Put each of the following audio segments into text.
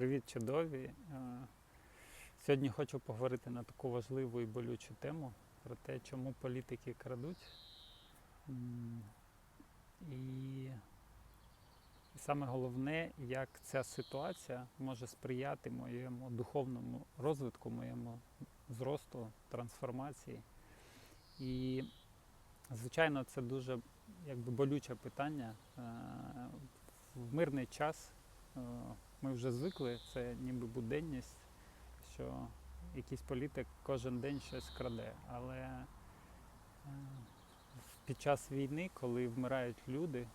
Привіт, чудові. Е, Сьогодні хочу поговорити на таку важливу і болючу тему про те, чому політики крадуть. І, саме головне, як ця ситуація може сприяти моєму духовному розвитку, моєму зросту, трансформації. І, звичайно, це дуже якби, болюче питання. Е, В мирний час е, ми вже звикли, це ніби буденність, що якийсь політик кожен день щось краде. Але е, під час війни, коли вмирають люди,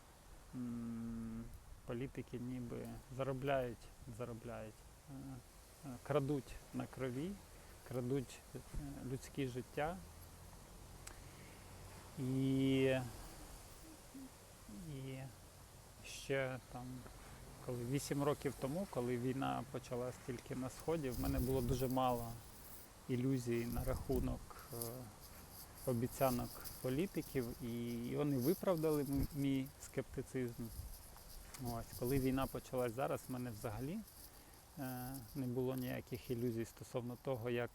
політики ніби заробляють, заробляють, е, е, крадуть на крові, крадуть людські життя. І, і ще там коли 8 років тому, коли війна почалась тільки на сході, в мене було дуже мало ілюзій на рахунок е, обіцянок політиків, і вони виправдали мій скептицизм. Ось, коли війна почалась зараз, в мене взагалі е, не було ніяких ілюзій стосовно того, як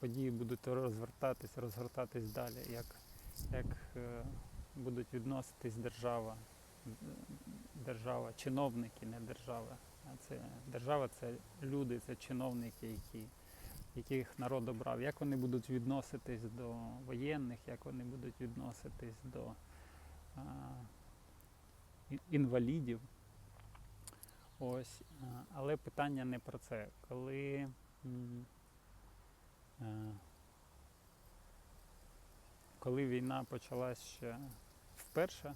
події будуть розвертатись, розгортатись далі, як, як е, будуть відноситись держава, держава, чиновники, не держава. А це держава це люди, це чиновники, які, яких народ обрав. Як вони будуть відноситись до воєнних, як вони будуть відноситись до а, інвалідів. Ось. Але питання не про це. Коли коли війна почалась ще вперше,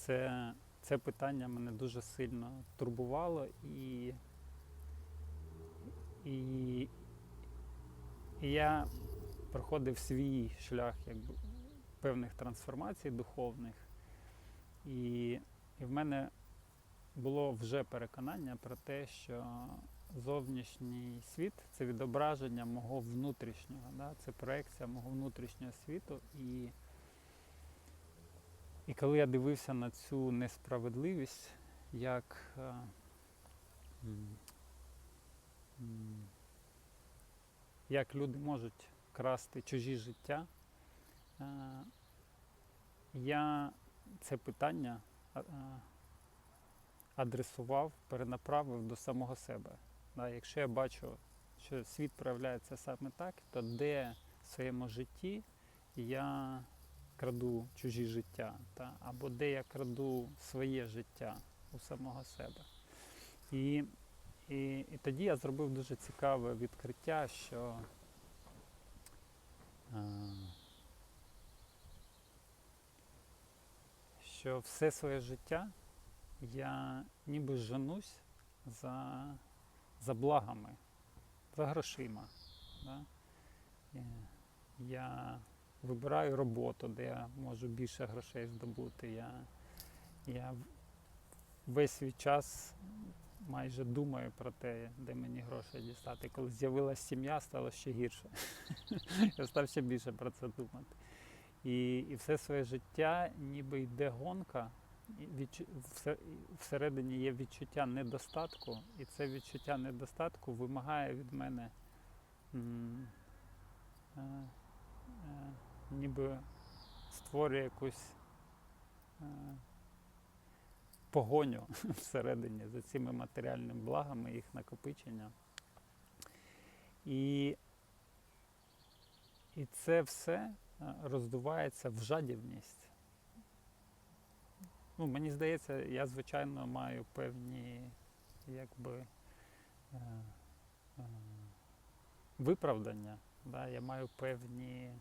це, це питання мене дуже сильно турбувало і, і, і я проходив свій шлях якби, певних трансформацій духовних. І, і в мене було вже переконання про те, що зовнішній світ це відображення мого внутрішнього, да? це проекція мого внутрішнього світу. І, і коли я дивився на цю несправедливість, як, е, як люди можуть красти чужі життя, е, я це питання а, адресував, перенаправив до самого себе. Якщо я бачу, що світ проявляється саме так, то де в своєму житті я краду чужі життя, та, або де я краду своє життя у самого себе. І, і, і тоді я зробив дуже цікаве відкриття, що е, що все своє життя я ніби женусь за, за благами, за грошима. Да? Е, Я вибираю роботу, де я можу більше грошей здобути. Я, я весь свій час майже думаю про те, де мені гроші дістати. Коли з'явилася сім'я, стало ще гірше. Я став ще більше про це думати. І, і все своє життя ніби йде гонка, і відчу- всередині є відчуття недостатку, і це відчуття недостатку вимагає від мене е, е, ніби створює якусь е, погоню всередині за цими матеріальними благами, їх накопичення. І, і це все е, роздувається в жадібність. Ну, мені здається, я звичайно маю певні якби, е, виправдання. Да? Я маю певні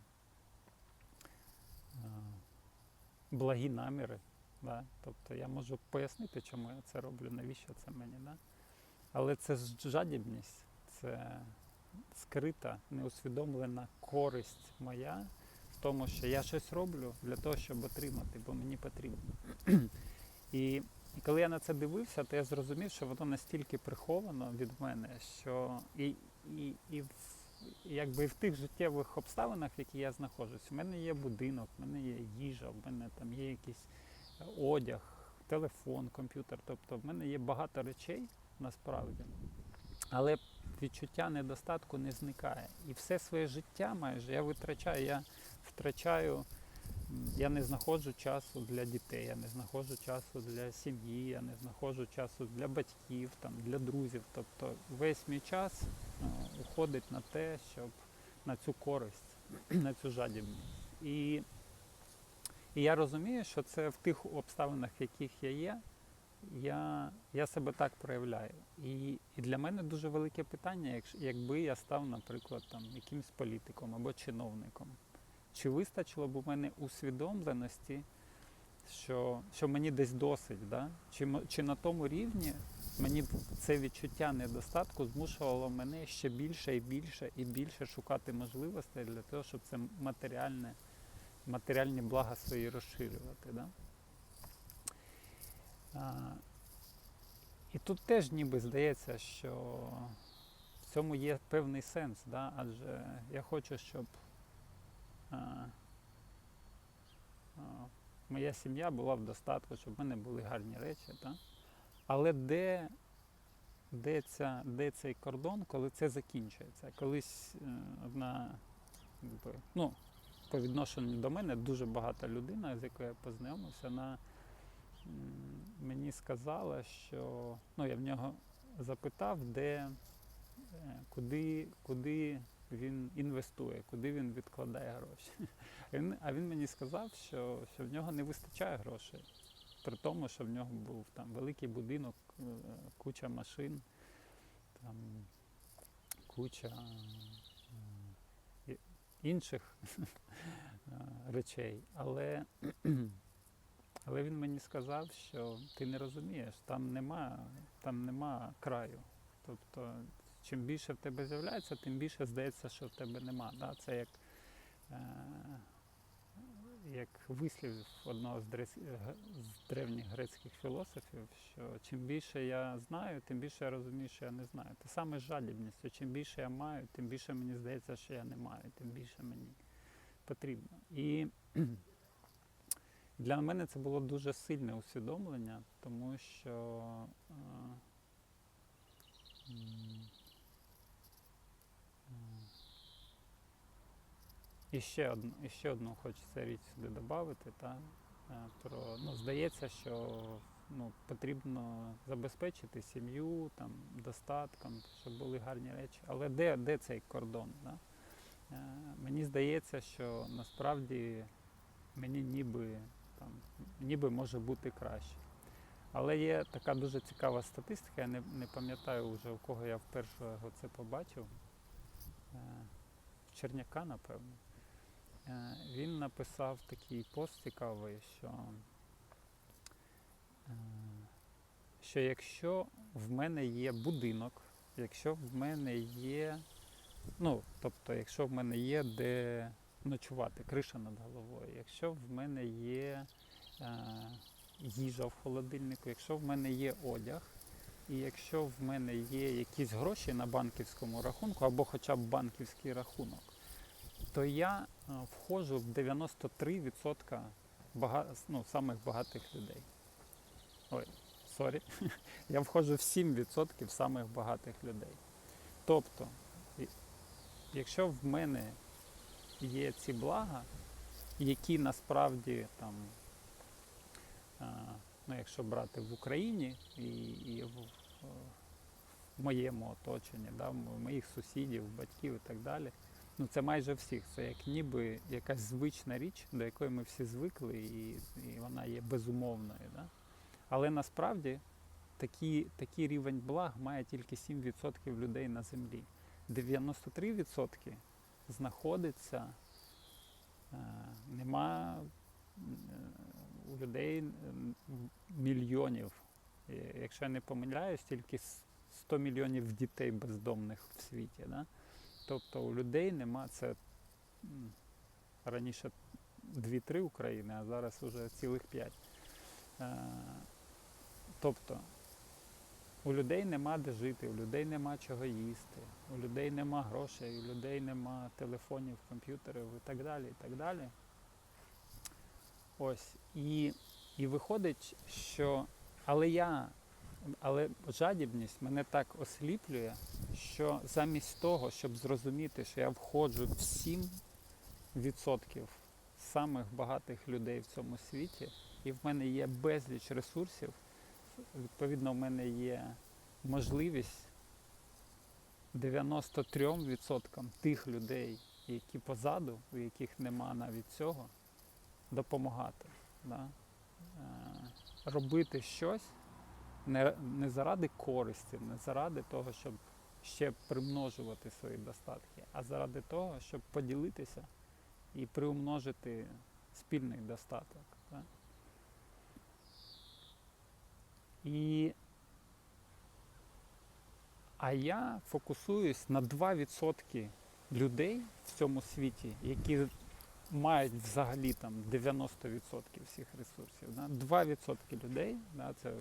благі наміри. Да? Тобто я можу пояснити, чому я це роблю, навіщо це мені. Да? Але це жадібність, це скрита, неусвідомлена користь моя в тому, що я щось роблю для того, щоб отримати, бо мені потрібно. І, і коли я на це дивився, то я зрозумів, що воно настільки приховано від мене, що і, і, і, в, якби в тих життєвих обставинах, в які я знаходжусь, у мене є будинок, в мене є їжа, в мене там є якийсь е, одяг, телефон, комп'ютер. Тобто в мене є багато речей, насправді. Але відчуття недостатку не зникає. І все своє життя майже я витрачаю, я втрачаю, я не знаходжу часу для дітей, я не знаходжу часу для сім'ї, я не знаходжу часу для батьків, там, для друзів. Тобто весь мій час е, уходить на те, щоб на цю користь, на цю жадібність. І, і я розумію, що це в тих обставинах, в яких я є, я, я себе так проявляю. І, і для мене дуже велике питання, якби я став, наприклад, там, якимсь політиком або чиновником. Чи вистачило б у мене усвідомленості, що, що мені десь досить, да? чи, чи на тому рівні мені це відчуття недостатку змушувало мене ще більше і більше і більше шукати можливостей для того, щоб це матеріальне, матеріальні блага свої розширювати. Да? А, і тут теж ніби здається, що в цьому є певний сенс, да? адже я хочу, щоб моя сім'я була в достатку, щоб в мене були гарні речі. Да? Але де, де, ця, де цей кордон, коли це закінчується? Колись е, одна, ну, по відношенню до мене дуже багата людина, з якою я познайомився, вона мені сказала, що ну, я в нього запитав, де, е, куди, куди він інвестує, куди він відкладає гроші. А Він, мені сказав, що, що в нього не вистачає грошей. При тому, що в нього був там великий будинок, е, куча машин, там, куча е, інших е, речей. Але, але він мені сказав, що ти не розумієш, там нема, там нема краю. Тобто, чим більше в тебе з'являється, тим більше здається, що в тебе нема. Да? Це як, е, як вислів одного з, дрес- з древніх грецьких філософів, що чим більше я знаю, тим більше я розумію, що я не знаю. Те саме з жадібністю. Чим більше я маю, тим більше мені здається, що я не маю, тим більше мені потрібно. І для мене це було дуже сильне усвідомлення, тому що е, м, м, і ще одну, і ще одну хочеться річ сюди додати. Та, е, про, ну, здається, що ну, потрібно забезпечити сім'ю там, достатком, щоб були гарні речі. Але де, де цей кордон? Да? Е, Мені здається, що насправді мені ніби, там, ніби може бути краще. Але є така дуже цікава статистика, я не, не пам'ятаю вже у кого я вперше це побачив. Е, в Черняка, напевно. Е, Він написав такий пост цікавий, що, е, що якщо в мене є будинок, якщо в мене є, ну, тобто, якщо в мене є де ночувати, криша над головою, якщо в мене є е, їжа в холодильнику, якщо в мене є одяг, і якщо в мене є якісь гроші на банківському рахунку або хоча б банківський рахунок, то я е, входжу в 93% бага... ну, самих багатих людей. Ой, сорі. Я входжу в 7% самих багатих людей. Тобто, якщо в мене є ці блага, які насправді там, е, ну, якщо брати в Україні і, і в, в моєму оточенні, да, моїх сусідів, батьків і так далі, ну це майже всіх. Це як ніби якась звична річ, до якої ми всі звикли, і, і вона є безумовною. Да? Але насправді такий, такий рівень благ має тільки 7% людей на землі. 93% знаходиться, е, нема е, у людей мільйонів. Е, Якщо я не помиляюсь, тільки 100 мільйонів дітей бездомних в світі. Да? Тобто у людей нема це раніше 2-3 України, а зараз вже цілих 5. Е, Тобто у людей нема де жити, у людей нема чого їсти, у людей нема грошей, у людей нема телефонів, комп'ютерів і так далі. і так далі. Ось. І, і виходить, що але я але жадібність мене так осліплює, що замість того, щоб зрозуміти, що я входжу в 7% самих багатих людей в цьому світі, і в мене є безліч ресурсів, відповідно, в мене є можливість 93% тих людей, які позаду, у яких нема навіть цього, допомагати. Да? Е, Робити щось не, не заради користі, не заради того, щоб ще примножувати свої достатки, а заради того, щоб поділитися і приумножити спільний достаток. Да? І а я фокусуюсь на 2% людей в цьому світі, які мають взагалі там 90% всіх ресурсів. Да? 2% людей, да, це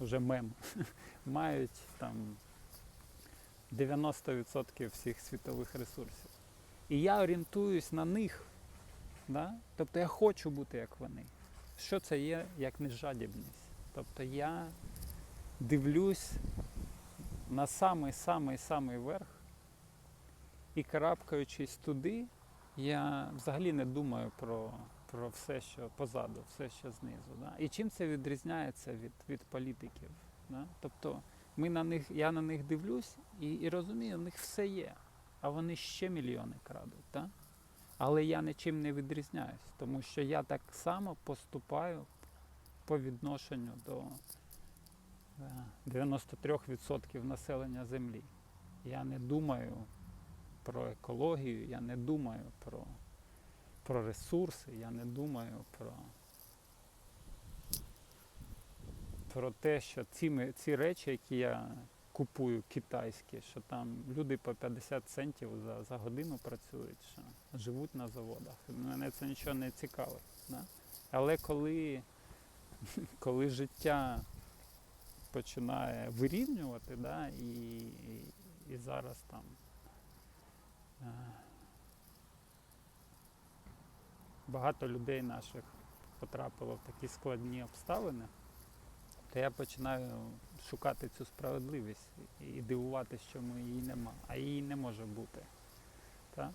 вже мем, мають там 90% всіх світових ресурсів. І я орієнтуюсь на них. Да? Тобто я хочу бути як вони. Що це є, як не жадібність? Тобто я дивлюсь на самий-самий-самий верх і карабкаючись туди, я взагалі не думаю про, про все, що позаду, все, що знизу. Да? І чим це відрізняється від, від політиків? Да? Тобто ми на них, я на них дивлюсь і, і розумію, у них все є, а вони ще мільйони крадуть. Да? Але я нічим не відрізняюсь, тому що я так само поступаю по відношенню до е, 93% населення землі. Я не думаю про екологію, я не думаю про, про ресурси, я не думаю про, про те, що ці, ці речі, які я купую китайські, що там люди по 50 центів за, за годину працюють, що живуть на заводах. Мене це нічого не цікавить. Да? Але коли, коли життя починає вирівнювати, да, і, і, і зараз там е, багато людей наших потрапило в такі складні обставини, то я починаю шукати цю справедливість і дивуватися, чому її нема. А її не може бути. Так?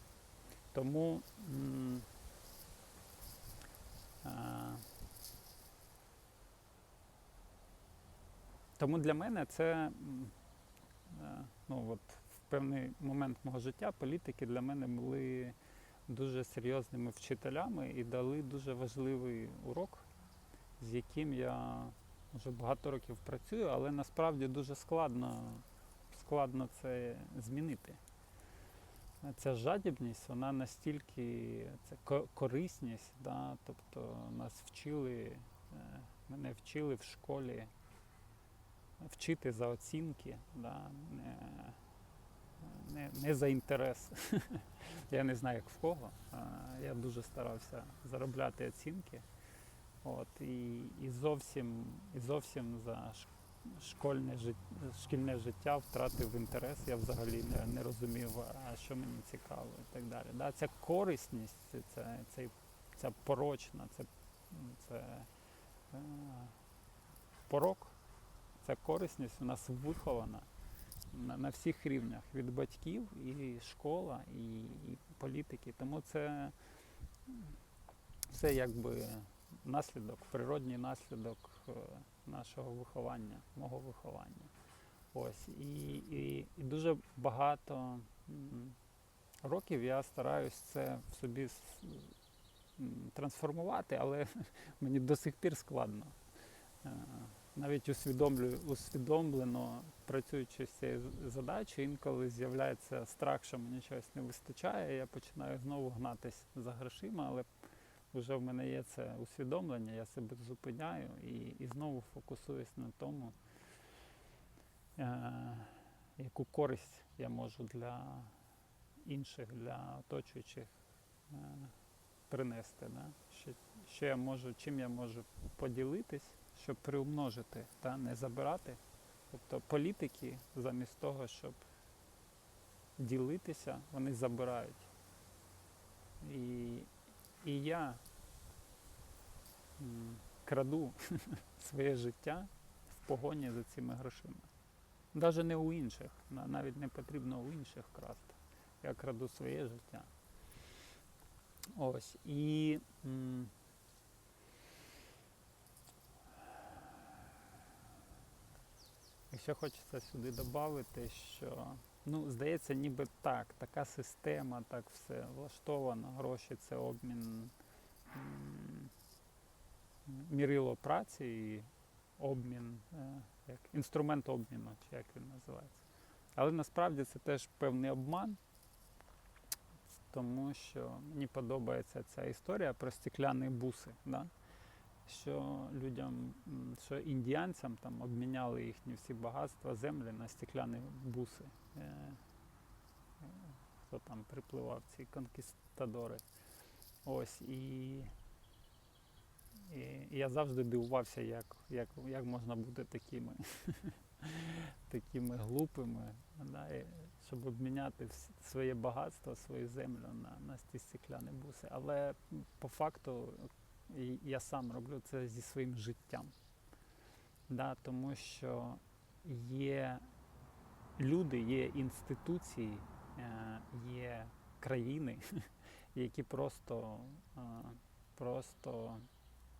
Тому м, а, тому для мене це ну, от, в певний момент мого життя політики для мене були дуже серйозними вчителями і дали дуже важливий урок, з яким я вже багато років працюю, але насправді дуже складно, складно це змінити. Ця жадібність, вона настільки це корисність, да? тобто нас вчили, е, мене вчили в школі вчити за оцінки, да? Не, не, за інтерес. Я не знаю, як в кого. Я дуже старався заробляти оцінки. От, і, і, зовсім, і зовсім за школьне, жит- шкільне життя втратив інтерес. Я взагалі не, не розумів, а що мені цікаво і так далі. Да, ця корисність, це, це, ця порочна, це, це е, порок, ця корисність у нас вихована на, на всіх рівнях від батьків і школа, і, і політики. Тому це, це якби наслідок, природній наслідок е, нашого виховання, мого виховання. Ось. І, і, і дуже багато років я стараюсь це в собі трансформувати, але мені до сих пір складно. Навіть усвідомлюю, усвідомлено працюючи з цією задачею, інколи з'являється страх, що мені чогось не вистачає, я починаю знову гнатись за грошима, але вже в мене є це усвідомлення, я себе зупиняю і, і знову фокусуюсь на тому, е, яку користь я можу для інших, для оточуючих е, принести. Да? Що, що я можу, чим я можу поділитись, щоб приумножити, та не забирати. Тобто політики замість того, щоб ділитися, вони забирають. І, і я краду своє життя в погоні за цими грошима. Навіть не у інших, навіть не потрібно у інших красти. Я краду своє життя. Ось. І м, якщо хочеться сюди додати, що ну, здається, ніби так, така система, так все влаштовано, гроші це обмін мірило праці і обмін, е, як інструмент обміну, чи як він називається. Але насправді це теж певний обман, тому що мені подобається ця історія про стекляні буси. Да? Що людям, що індіанцям там обміняли їхні всі багатства землі на стекляні буси. Е, Хто там припливав, ці конкістадори. Ось і, і, я завжди дивувався, як, як, як можна бути такими, такими глупими, да, і щоб обміняти своє багатство, свою землю на, на ті стекляні буси. Але по факту і я сам роблю це зі своїм життям. Да, тому що є люди, є інституції, е, є країни, які просто, е, просто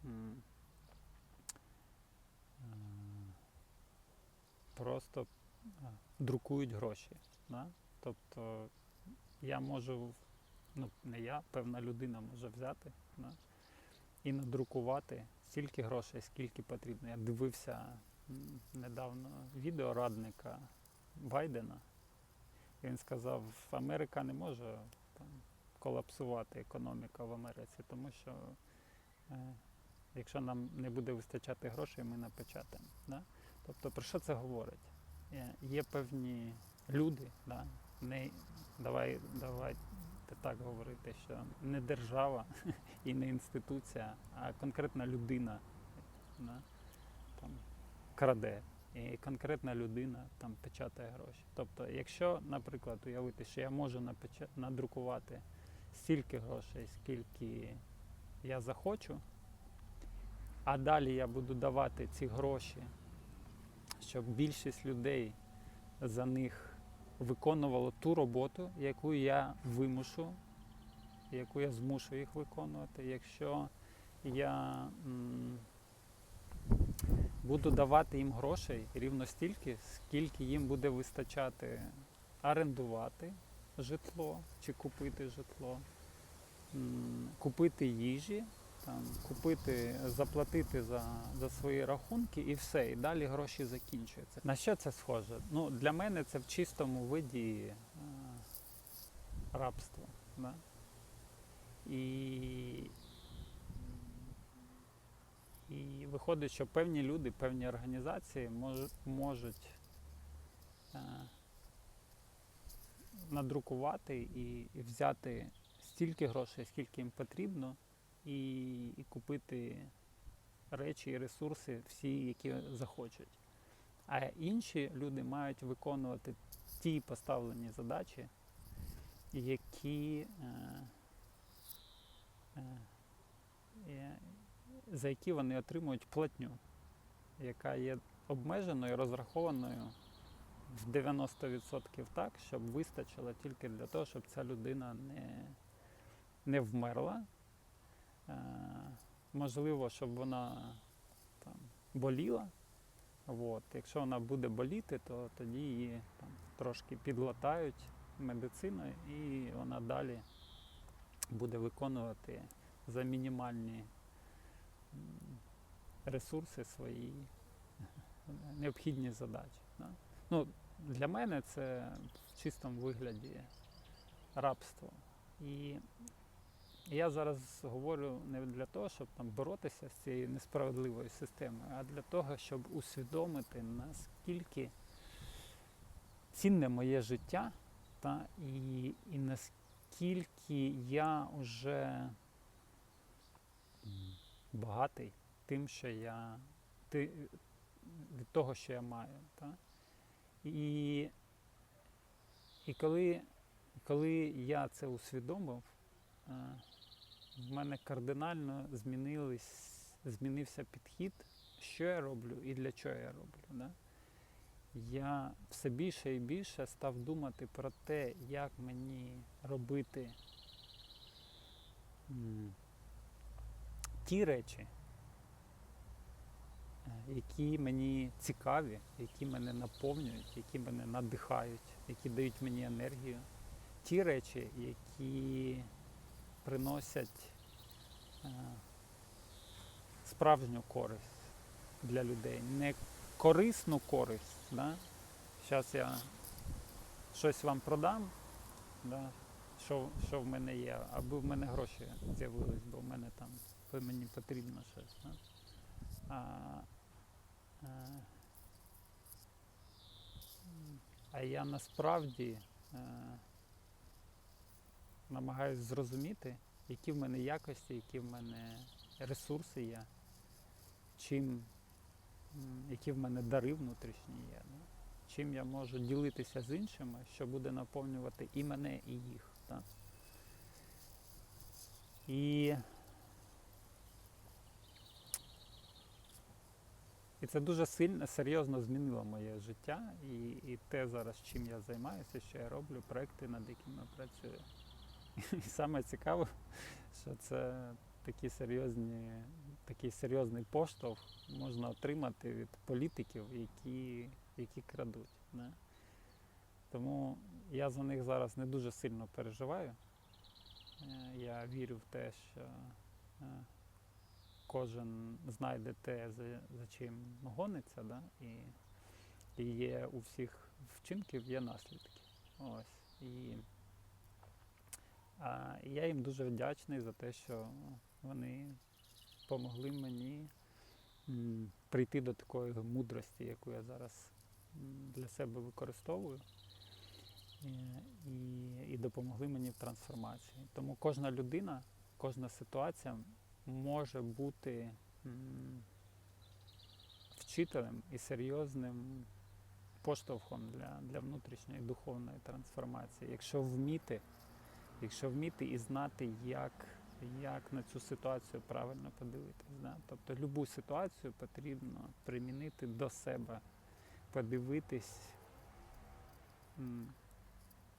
е, просто друкують гроші. Да? Тобто я можу, ну не я, певна людина може взяти да? І надрукувати стільки грошей, скільки потрібно. Я дивився недавно відео радника Байдена. І він сказав, Америка не може там, колапсувати економіка в Америці, тому що е, якщо нам не буде вистачати грошей, ми напечатаємо. Да? Тобто про що це говорить? Е, Є певні люди, да? не, давай, давайте так говорити, що не держава і не інституція, а конкретна людина да? там, краде. І конкретна людина там печатає гроші. Тобто, якщо, наприклад, уявити, що я можу надрукувати стільки грошей, скільки я захочу, а далі я буду давати ці гроші, щоб більшість людей за них виконувало ту роботу, яку я вимушу, яку я змушу їх виконувати. Якщо я м, буду давати їм грошей рівно стільки, скільки їм буде вистачати орендувати житло чи купити житло, м, купити їжі, там, купити, заплатити за, за свої рахунки і все. І далі гроші закінчуються. На що це схоже? Ну, для мене це в чистому виді е, рабство. Да? І і виходить, що певні люди, певні організації мож- можуть е, надрукувати і, і взяти стільки грошей, скільки їм потрібно, і, і купити речі і ресурси всі, які захочуть. А інші люди мають виконувати ті поставлені задачі, які, е, е, за які вони отримують платню, яка є обмеженою, розрахованою в 90% так, щоб вистачило тільки для того, щоб ця людина не, не вмерла. Е, можливо, щоб вона там, боліла. От. Якщо вона буде боліти, то тоді її там, трошки підлатають медициною і вона далі буде виконувати за мінімальні ресурси свої необхідні задачі. Да? Ну, для мене це в чистому вигляді рабство. І я зараз говорю не для того, щоб там боротися з цією несправедливою системою, а для того, щоб усвідомити, наскільки цінне моє життя, та, і, і наскільки я вже багатий тим, що я ти, від того, що я маю. Та? І, і коли, коли я це усвідомив, е, в мене кардинально змінились, змінився підхід що я роблю і для чого я роблю. Да? Я все більше і більше став думати про те, як мені робити ті речі, е, які мені цікаві, які мене наповнюють, які мене надихають, які дають мені енергію. Ті речі, які приносять справжню користь для людей. Не корисну користь. Да? Зараз я щось вам продам, да? що, що в мене є, аби в мене гроші з'явились, бо в мене там мені потрібно щось. Да? А, а, а я насправді е, намагаюся зрозуміти, які в мене якості, які в мене ресурси є, чим, які в мене дари внутрішні є. Да? Чим я можу ділитися з іншими, що буде наповнювати і мене, і їх. Да? І, і це дуже сильно, серйозно змінило моє життя і, і те зараз, чим я займаюся, що я роблю, проекти, над якими працюю. І саме цікаве, що це такі серйозні, такий серйозний поштовх можна отримати від політиків, які, які крадуть. Да? Тому я за них зараз не дуже сильно переживаю. Е, Я вірю в те, що е, кожен знайде те, за, за чим гониться, да? і, і є у всіх вчинків є наслідки. Ось. І і я їм дуже вдячний за те, що вони допомогли мені прийти до такої мудрості, яку я зараз для себе використовую. І, і допомогли мені в трансформації. Тому кожна людина, кожна ситуація може бути вчителем і серйозним поштовхом для, для внутрішньої духовної трансформації, якщо вміти, якщо вміти і знати, як, як на цю ситуацію правильно подивитись. Да? Тобто любу ситуацію потрібно примінити до себе, подивитись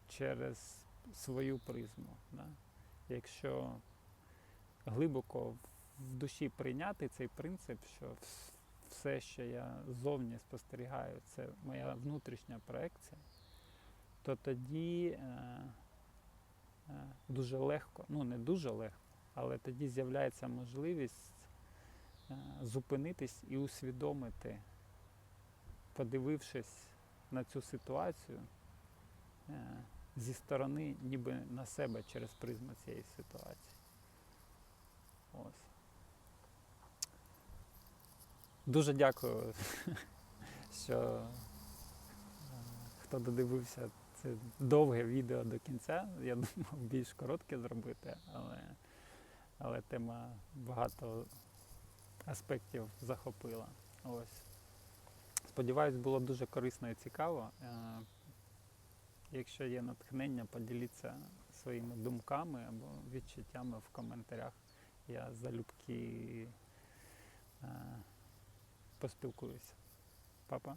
через свою призму. Да? Якщо глибоко в- душі прийняти цей принцип, що все, що я зовні спостерігаю, це моя внутрішня проекція, то тоді е, дуже легко, ну не дуже легко, але тоді з'являється можливість е, зупинитись і усвідомити, подивившись на цю ситуацію е, зі сторони, ніби на себе через призму цієї ситуації. Ось. Дуже дякую, що е, хто додивився це довге відео до кінця. Я думав більш коротке зробити, але, але тема багато аспектів захопила. Ось. Сподіваюсь, було дуже корисно і цікаво. Е, Якщо є натхнення, поділіться своїми думками або відчуттями в коментарях. Я залюбки е, поспілкуюся. Папа.